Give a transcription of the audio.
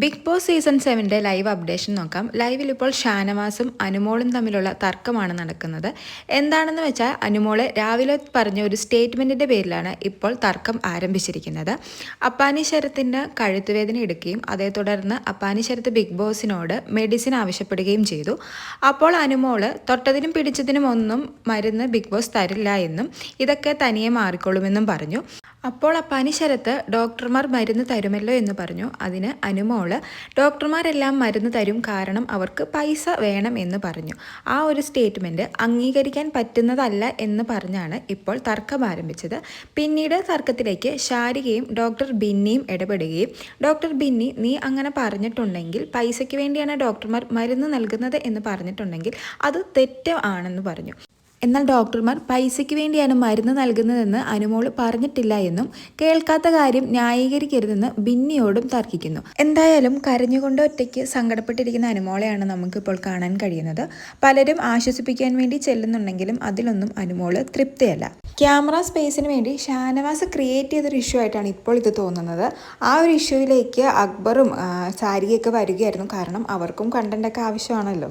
Big boss season സെവന്റെ live updation നോക്കാം. ലൈവിൽ ഇപ്പോൾ ഷാനവാസും അനുമോളും തമ്മിലുള്ള തർക്കമാണ് നടക്കുന്നത്. എന്താണെന്ന് വെച്ചാൽ അനുമോൾ രാവിലെ പറഞ്ഞ ഒരു സ്റ്റേറ്റ്മെന്റിന്റെ പേരിലാണ് ഇപ്പോൾ തർക്കം ആരംഭിച്ചിരിക്കുന്നത്. അപ്പാനി ശരത്തിന്റെ കഴുത്തുവേദന എടുക്കുകയും അതേ തുടർന്ന് അപ്പാനി ശരത്ത് ബിഗ് ബോസിനോട് മെഡിസിൻ ആവശ്യപ്പെടുകയും ചെയ്തു. അപ്പോൾ അനുമോൾ തൊട്ടതിനും പിടിച്ചതിനും ഒന്നും മരുന്ന് ബിഗ് ബോസ് തരില്ല എന്നും ഇതൊക്കെ തനിയെ മാറിക്കൊള്ളുമെന്നും പറഞ്ഞു. അപ്പോൾ അപ്പാനി ശരത്ത് ഡോക്ടർമാർ മരുന്ന് തരുമല്ലോ എന്ന് പറഞ്ഞു. അതിന് അനുമോൾ ഡോക്ടർമാരെല്ലാം മരുന്ന് തരും കാരണം അവർക്ക് പൈസ വേണം എന്ന് പറഞ്ഞു. ആ ഒരു സ്റ്റേറ്റ്മെന്റ് അംഗീകരിക്കാൻ പറ്റുന്നതല്ല എന്ന് പറഞ്ഞാണ് ഇപ്പോൾ തർക്കം ആരംഭിച്ചത്. പിന്നീട് തർക്കത്തിലേക്ക് ശാരികയും ഡോക്ടർ ബിന്നിയും ഇടപെടുകയും ഡോക്ടർ ബിന്നി നീ അങ്ങനെ പറഞ്ഞിട്ടുണ്ടെങ്കിൽ പൈസയ്ക്ക് വേണ്ടിയാണ് ഡോക്ടർമാർ മരുന്ന് നൽകുന്നത് എന്ന് പറഞ്ഞിട്ടുണ്ടെങ്കിൽ അത് തെറ്റ് ആണെന്ന് പറഞ്ഞു. എന്നാൽ ഡോക്ടർമാർ പൈസയ്ക്ക് വേണ്ടിയാണ് മരുന്ന് നൽകുന്നതെന്ന് അനുമോൾ പറഞ്ഞിട്ടില്ല എന്നും കേൾക്കാത്ത കാര്യം ന്യായീകരിക്കരുതെന്ന് ബിന്നിയോടും തർക്കിക്കുന്നു. എന്തായാലും കരഞ്ഞുകൊണ്ട് ഒറ്റയ്ക്ക് സങ്കടപ്പെട്ടിരിക്കുന്ന അനുമോളെയാണ് നമുക്കിപ്പോൾ കാണാൻ കഴിയുന്നത്. പലരും ആശ്വസിപ്പിക്കാൻ വേണ്ടി ചെല്ലുന്നുണ്ടെങ്കിലും അതിലൊന്നും അനുമോൾ തൃപ്തിയല്ല. ക്യാമറ സ്പേസിന് വേണ്ടി ഷാനവാസ് ക്രിയേറ്റ് ചെയ്തൊരു ഇഷ്യൂ ആയിട്ടാണ് ഇപ്പോൾ ഇത് തോന്നുന്നത്. ആ ഒരു ഇഷ്യൂയിലേക്ക് അക്ബറും സാരികയൊക്കെ വരികയായിരുന്നു. കാരണം അവർക്കും കണ്ടന്റൊക്കെ ആവശ്യമാണല്ലോ.